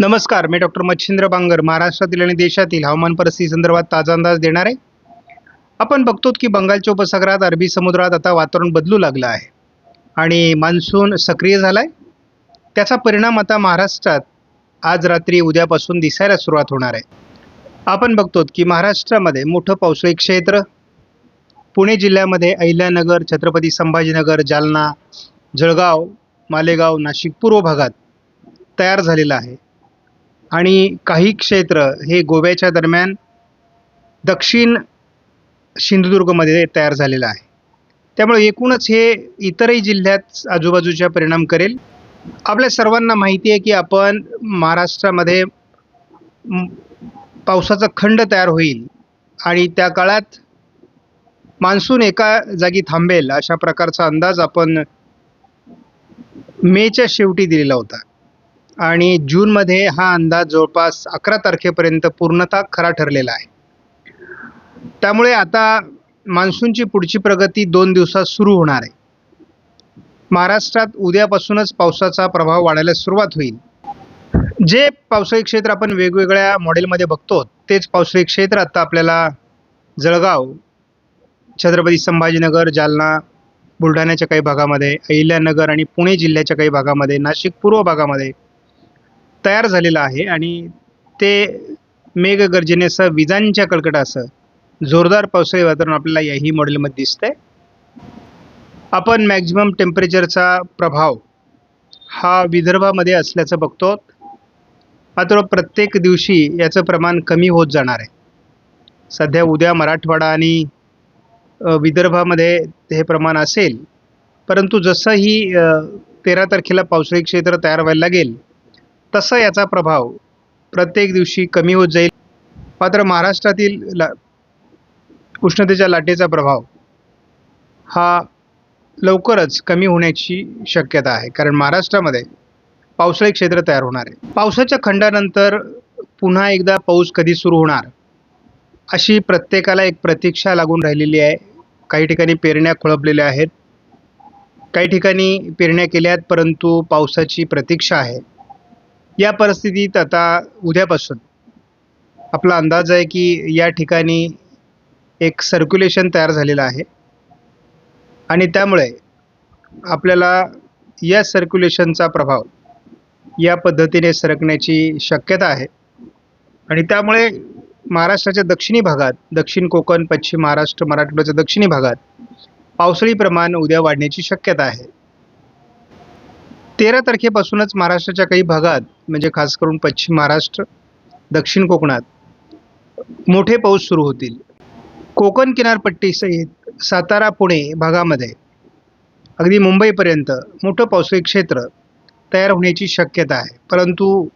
नमस्कार मी डॉक्टर मच्छिंद्र बांगर महाराष्ट्रातील आणि देशातील हवामान परिस्थिती संदर्भात ताजा अंदाज देणार. आहे आपण बघतो की बंगालच्या उपसागरात अरबी समुद्रात आता वातावरण बदलू लागलं आहे. आणि मान्सून सक्रिय झाला आहे त्याचा परिणाम आता महाराष्ट्रात आज रात्री उद्यापासून दिसायला सुरुवात होणार आहे. आपण बघतो की महाराष्ट्रामध्ये मोठं पावसाळी क्षेत्र पुणे जिल्ह्यामध्ये अहिल्यानगर छत्रपती संभाजीनगर जालना जळगाव मालेगाव नाशिक पूर्व भागात तयार झालेला आहे. आणि काही क्षेत्र हे गोव्याच्या दरम्यान दक्षिण सिंधुदुर्गमध्ये तयार झालेलं आहे. त्यामुळे एकूणच हे इतरही जिल्ह्यात आजूबाजूच्या परिणाम करेल. आपल्या सर्वांना माहिती आहे की आपण महाराष्ट्रामध्ये पावसाचा खंड तयार होईल आणि त्या काळात मान्सून एका जागी थांबेल अशा प्रकारचा अंदाज आपण मेच्या शेवटी दिलेला होता. आणि जूनमध्ये हा अंदाज जवळपास अकरा तारखेपर्यंत पूर्णतः खरा ठरलेला आहे. त्यामुळे आता मान्सूनची पुढची प्रगती दोन दिवसात सुरू होणार आहे. महाराष्ट्रात उद्यापासूनच पावसाचा प्रभाव वाढायला सुरुवात होईल. जे पावसाळी क्षेत्र आपण वेगवेगळ्या मॉडेलमध्ये बघतो तेच पावसाळी क्षेत्र आता आपल्याला जळगाव छत्रपती संभाजीनगर जालना बुलढाण्याच्या काही भागामध्ये अहिल्यानगर आणि पुणे जिल्ह्याच्या काही भागामध्ये नाशिक पूर्व भागामध्ये तयार झालेलं आहे आणि ते मेघगर्जनेसह विजांच्या कडकडासह जोरदार पावसाळी वातावरण आपल्याला याही मॉडेलमध्ये दिसतंय. आपण मॅक्झिमम टेम्परेचरचा प्रभाव हा विदर्भामध्ये असल्याचं बघतो. मात्र प्रत्येक दिवशी याचं प्रमाण कमी होत जाणार आहे. सध्या उद्या मराठवाडा आणि विदर्भामध्ये हे प्रमाण असेल. परंतु जसं ही तेरा तारखेला पावसाळी क्षेत्र तयार व्हायला लागेल तसा याचा प्रभाव प्रत्येक दिवशी कमी होत जाईल. मात्र महाराष्ट्रातील ला उष्णतेच्या लाटेचा प्रभाव हा लवकरच कमी होण्याची शक्यता आहे. कारण महाराष्ट्रामध्ये पावसाळी क्षेत्र तयार होणार आहे. पावसाच्या खंडानंतर पुन्हा एकदा पाऊस कधी सुरू होणार अशी प्रत्येकाला एक प्रतीक्षा लागून राहिलेली आहे. काही ठिकाणी पेरण्या खोळपलेल्या आहेत काही ठिकाणी पेरण्या केल्या आहेत परंतु पावसाची प्रतीक्षा आहे. या परिस्थितीत आता उद्यापासून आपला अंदाज आहे की या ठिकाणी एक सर्क्युलेशन तयार झालेलं आहे. आणि त्यामुळे आपल्याला या सर्क्युलेशनचा प्रभाव या पद्धतीने सरकण्याची शक्यता आहे. आणि त्यामुळे महाराष्ट्राच्या दक्षिणी भागात दक्षिण कोकण पश्चिम महाराष्ट्र मराठवाड्याच्या दक्षिणी भागात पावसाळी प्रमाण उद्या वाढण्याची शक्यता आहे. तेरा तारखेपासूनच महाराष्ट्राच्या काही भागात म्हणजे खास करून पश्चिम महाराष्ट्र दक्षिण कोकणात मोठे पाऊस सुरू होतील. कोकण किनारपट्टीसहित सातारा पुणे भागामध्ये अगदी मुंबईपर्यंत मोठं पावसाळी क्षेत्र तयार होण्याची शक्यता आहे. परंतु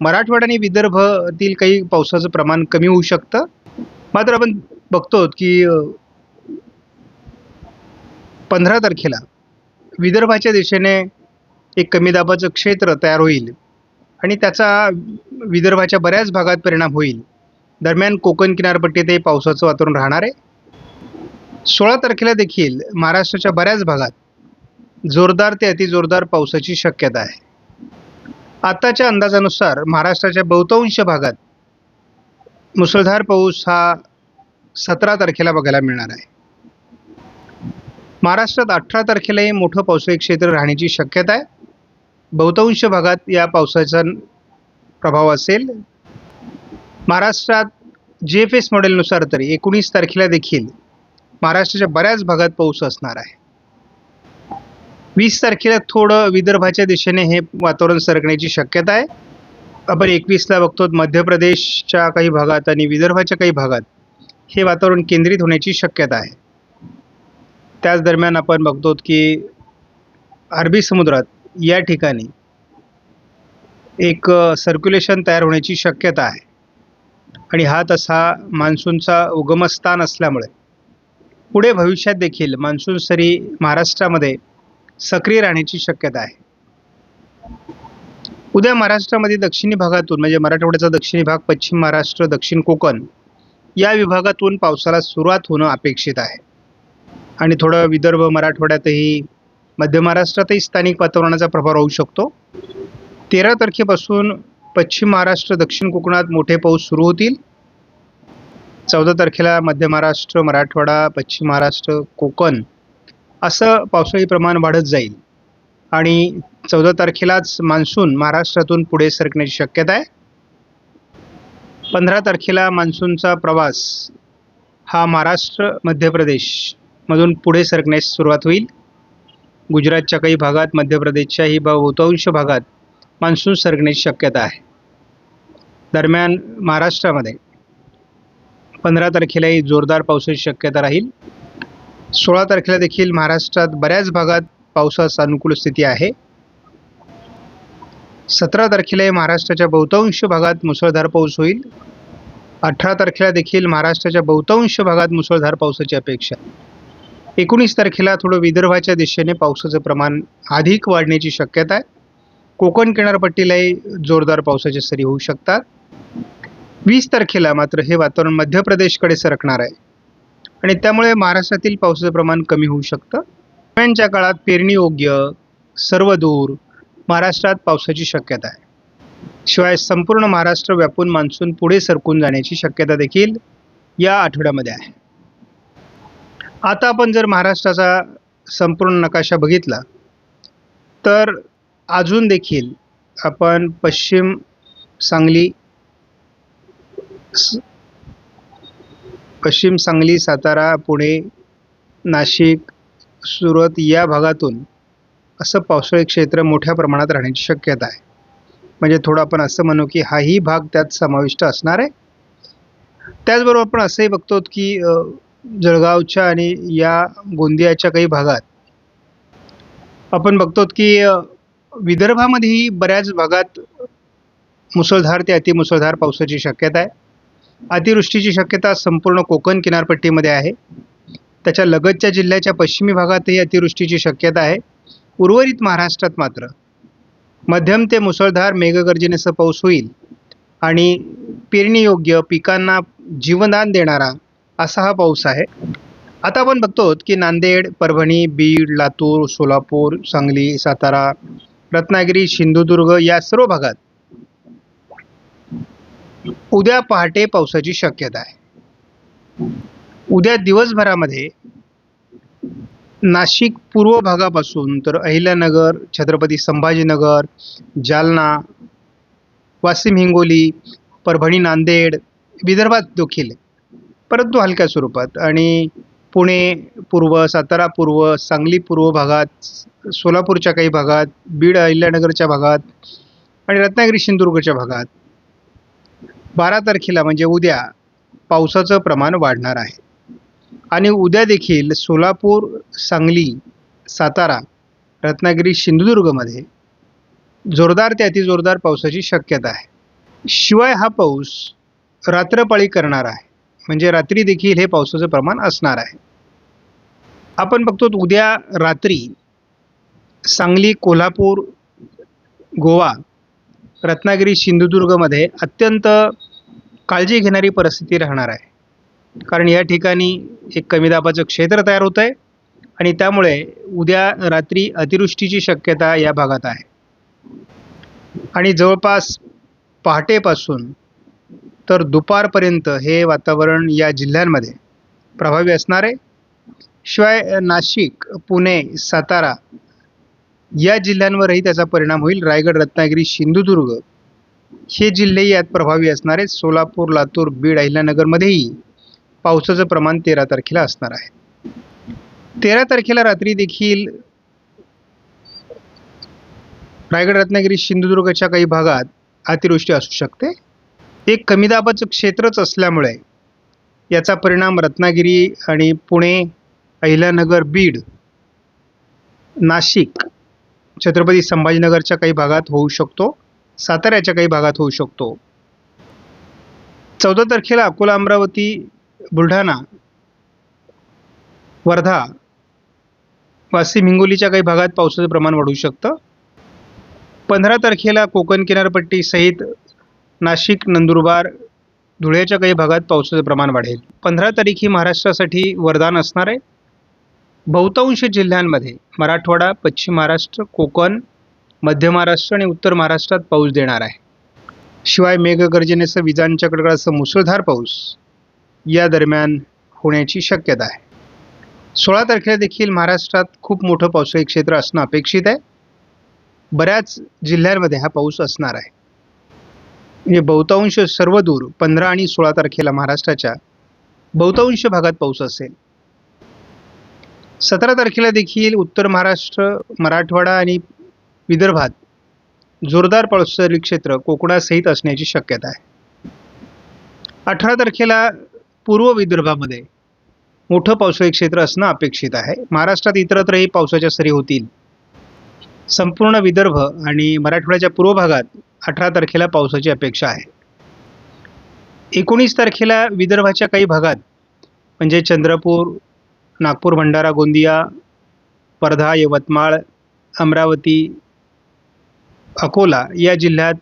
मराठवाडा आणि विदर्भातील काही पावसाचं प्रमाण कमी होऊ शकतं. मात्र आपण बघतो की पंधरा तारखेला विदर्भाच्या दिशेने एक कमी दाबाचं क्षेत्र तयार होईल आणि त्याचा विदर्भाच्या बऱ्याच भागात परिणाम होईल. दरम्यान कोकण किनारपट्टीतही पावसाचं वातावरण राहणार आहे. सोळा तारखेला देखील महाराष्ट्राच्या बऱ्याच भागात जोरदार ते अतिजोरदार पावसाची शक्यता आहे. आताच्या अंदाजानुसार महाराष्ट्राच्या बहुतांश भागात मुसळधार पाऊस हा सतरा तारखेला बघायला मिळणार आहे. महाराष्ट्रात अठरा तारखेलाही मोठं पावसाळी क्षेत्र राहण्याची शक्यता आहे. बहुतांश भागात या पावसाचा प्रभाव असेल. महाराष्ट्रात जी एफ एस मॉडेलनुसार तरी एकोणीस तारखेला देखील महाराष्ट्राच्या बऱ्याच भागात पाऊस असणार आहे. वीस तारखेला थोडं विदर्भाच्या दिशेने हे वातावरण सरकण्याची शक्यता आहे. आपण एकवीसला बघतो मध्य प्रदेशच्या काही भागात आणि विदर्भाच्या काही भागात हे वातावरण केंद्रित होण्याची शक्यता आहे. त्याच दरम्यान आपण बघतो की अरबी समुद्रात या ठिकाणी एक सर्क्युलेशन तयार होण्याची शक्यता आहे. आणि हा तसा मान्सूनचा उगमस्थान असल्यामुळे पुढे भविष्यात देखील मान्सून सरी महाराष्ट्रामध्ये सक्रिय राहण्याची शक्यता आहे. उद्या महाराष्ट्रामध्ये दक्षिणी भागातून म्हणजे मराठवाड्याचा दक्षिणी भाग पश्चिम महाराष्ट्र दक्षिण कोकण या विभागातून पावसाला सुरुवात होणं अपेक्षित आहे. आणि थोडं विदर्भ मराठवाड्यातही मध्य महाराष्ट्रातही स्थानिक वातावरणाचा प्रभाव राहू शकतो. तेरा तारखेपासून पश्चिम महाराष्ट्र दक्षिण कोकणात मोठे पाऊस सुरू होतील. चौदा तारखेला मध्य महाराष्ट्र मराठवाडा पश्चिम महाराष्ट्र कोकण असं पावसाळी प्रमाण वाढत जाईल. आणि चौदा तारखेलाच मान्सून महाराष्ट्रातून पुढे सरकण्याची शक्यता आहे. पंधरा तारखेला मान्सूनचा प्रवास हा महाराष्ट्र मध्य प्रदेशमधून पुढे सरकण्यास सुरुवात होईल. गुजरातच्या काही भागात मध्य प्रदेशच्याही बहुतांश भागात मान्सून सरकण्याची शक्यता आहे. दरम्यान महाराष्ट्रामध्ये पंधरा तारखेलाही जोरदार पावसाची शक्यता राहील. सोळा तारखेला देखील महाराष्ट्रात बऱ्याच भागात पावसास अनुकूल स्थिती आहे. सतरा तारखेलाही महाराष्ट्राच्या बहुतांश भागात मुसळधार पाऊस होईल. अठरा तारखेला देखील महाराष्ट्राच्या बहुतांश भागात मुसळधार पावसाची अपेक्षा आहे. एकोणीस तारखेला थोडं विदर्भाच्या दिशेने पावसाचं प्रमाण अधिक वाढण्याची शक्यता आहे. कोकण किनारपट्टीलाही जोरदार पावसाच्या सरी होऊ शकतात. वीस तारखेला मात्र हे वातावरण मध्य प्रदेशकडे सरकणार आहे. आणि त्यामुळे महाराष्ट्रातील पावसाचं प्रमाण कमी होऊ शकतं. दरम्यानच्या काळात पेरणीयोग्य सर्वदूर सर्व दूर महाराष्ट्रात पावसाची शक्यता आहे. शिवाय संपूर्ण महाराष्ट्र व्यापून मान्सून पुढे सरकून जाण्याची शक्यता देखील या आठवड्यामध्ये आहे. आता आपण जर महाराष्ट्राचा संपूर्ण नकाशा बघितला तर अजून देखील आपण पश्चिम सांगली स- पश्चिम सांगली सातारा पुणे नाशिक सुरत या भागातून असं पावसाळी क्षेत्र मोठ्या प्रमाणात राहण्याची शक्यता आहे. म्हणजे थोडं आपण असं म्हणू की हाही भाग त्यात समाविष्ट असणार आहे. त्याचबरोबर आपण असंही बघतो की जळगावच्या आणि या गोंदियाच्या काही भागात. आपण बघतो की विदर्भामध्येही बऱ्याच भागात मुसळधार ते अतिमुसळधार पावसाची शक्यता आहे. अतिवृष्टीची शक्यता संपूर्ण कोकण किनारपट्टीमध्ये आहे. त्याच्या लगतच्या जिल्ह्याच्या पश्चिमी भागातही अतिवृष्टीची शक्यता आहे. उर्वरित महाराष्ट्रात मात्र. मध्यम ते मुसळधार मेघगर्जनेचा पाऊस होईल आणि पेरणीयोग्य पिकांना जीवनदान देणारा असा हा पाऊस आहे. आता आपण बघतो की नांदेड परभणी बीड लातूर सोलापूर सांगली सातारा रत्नागिरी सिंधुदुर्ग या सर्व भागात उद्या पहाटे पावसाची शक्यता आहे. उद्या दिवसभरामध्ये नाशिक पूर्व भागापासून तर अहिल्यानगर छत्रपती संभाजीनगर जालना वाशिम हिंगोली परभणी नांदेड विदर्भात देखील परंतु हलक्या स्वरूपात. आणि पुणे पूर्व सातारा पूर्व सांगली पूर्व भागात सोलापूरच्या काही भागात बीड अहिल्यानगरच्या भागात आणि रत्नागिरी सिंधुदुर्गच्या भागात बारा तारखेला म्हणजे उद्या पावसाचं प्रमाण वाढणार आहे. आणि उद्या देखील सोलापूर सांगली सातारा रत्नागिरी सिंधुदुर्गमध्ये जोरदार ते अतिजोरदार पावसाची शक्यता आहे. शिवाय हा पाऊस रात्रपाळी करणार आहे. म्हणजे रात्री देखील हे पावसाचं प्रमाण असणार आहे. आपण बघतो उद्या रात्री सांगली कोल्हापूर गोवा रत्नागिरी सिंधुदुर्गमध्ये अत्यंत काळजी घेणारी परिस्थिती राहणार आहे. कारण या ठिकाणी एक कमी दाबाचं क्षेत्र तयार होतं आहे आणि त्यामुळे उद्या रात्री अतिवृष्टीची शक्यता या भागात आहे. आणि जवळपास पहाटेपासून तर दुपारपर्यंत हे वातावरण या जिल्ह्यांमध्ये प्रभावी असणार. आहे शिवाय नाशिक पुणे सातारा या जिल्ह्यांवरही त्याचा परिणाम होईल. रायगड रत्नागिरी सिंधुदुर्ग हे जिल्हे यात प्रभावी असणार. आहेत सोलापूर लातूर बीड अहिल्यानगरमध्येही पावसाचं प्रमाण तेरा तारखेला असणार आहे. तेरा तारखेला रात्री देखील रायगड रत्नागिरी सिंधुदुर्गच्या काही भागात अतिवृष्टी असू शकते. एक कमी दाबाचं क्षेत्रच असल्यामुळे याचा परिणाम रत्नागिरी आणि पुणे अहिल्यानगर बीड नाशिक छत्रपती संभाजीनगरच्या काही भागात होऊ शकतो साताऱ्याच्या काही भागात होऊ शकतो. चौदा तारखेला अकोला अमरावती बुलढाणा वर्धा वाशिम हिंगोलीच्या काही भागात पावसाचं प्रमाण वाढू शकतं. पंधरा तारखेला कोकण किनारपट्टी सहित नाशिक नंदुरबार धुळ्याच्या काही भागात पावसाचं प्रमाण वाढेल. पंधरा तारीख ही महाराष्ट्रासाठी वरदान असणार आहे. बहुतांश जिल्ह्यांमध्ये मराठवाडा पश्चिम महाराष्ट्र कोकण मध्य महाराष्ट्र आणि उत्तर महाराष्ट्रात पाऊस देणार आहे. शिवाय मेघगर्जनेसह विजांच्या कडकडासह मुसळधार पाऊस या दरम्यान होण्याची शक्यता आहे. सोळा तारखेला देखील महाराष्ट्रात खूप मोठं पावसाळी क्षेत्र असणं अपेक्षित आहे. बऱ्याच जिल्ह्यांमध्ये हा पाऊस असणार आहे. म्हणजे बहुतांश सर्व दूर पंधरा आणि सोळा तारखेला महाराष्ट्राच्या बहुतांश भागात पाऊस असेल. सतरा तारखेला देखील उत्तर महाराष्ट्र मराठवाडा आणि विदर्भात जोरदार पावसाळी क्षेत्र कोकणासहित असण्याची शक्यता आहे. अठरा तारखेला पूर्व विदर्भामध्ये मोठं पावसाळी क्षेत्र असणं अपेक्षित आहे. महाराष्ट्रात इतरत्रही पावसाच्या सरी होतील. संपूर्ण विदर्भ आणि मराठवाड्याच्या पूर्व भागात अठरा तारखेला पावसाची अपेक्षा आहे. एकोणीस तारखेला विदर्भाच्या काही भागात म्हणजे चंद्रपूर नागपूर भंडारा गोंदिया वर्धा यवतमाळ अमरावती अकोला या जिल्ह्यात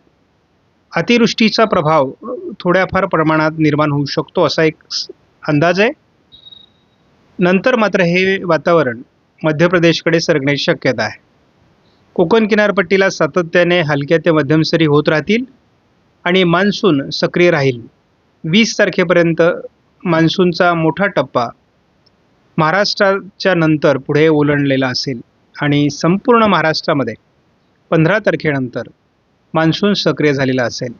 अतिवृष्टीचा प्रभाव थोड्याफार प्रमाणात निर्माण होऊ शकतो असा एक अंदाज आहे. नंतर मात्र हे वातावरण मध्य प्रदेशकडे सरकण्याची शक्यता आहे. कोकण किनारपट्टीला सातत्याने हलक्या ते मध्यम सरी होत राहतील आणि मान्सून सक्रिय राहील. वीस तारखेपर्यंत मान्सूनचा मोठा टप्पा महाराष्ट्राच्या नंतर पुढे ओलांडलेला असेल आणि संपूर्ण महाराष्ट्रामध्ये पंधरा तारखेनंतर मान्सून सक्रिय झालेला असेल.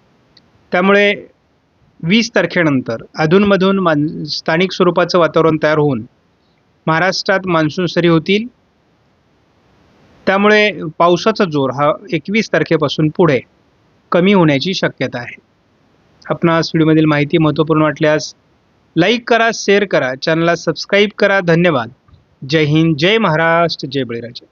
त्यामुळे वीस तारखेनंतर अधूनमधून मान स्थानिक स्वरूपाचं वातावरण तयार होऊन महाराष्ट्रात मान्सून सरी होतील. त्यामुळे पावसाचा जोर हा एकवीस तारखेपासून पुढे कमी होण्याची शक्यता आहे. आपणास व्हिडिओमधील माहिती महत्त्वपूर्ण वाटल्यास लाईक करा शेअर करा चॅनलला सबस्क्राईब करा. धन्यवाद. जय हिंद जय महाराष्ट्र जय बळीराजा.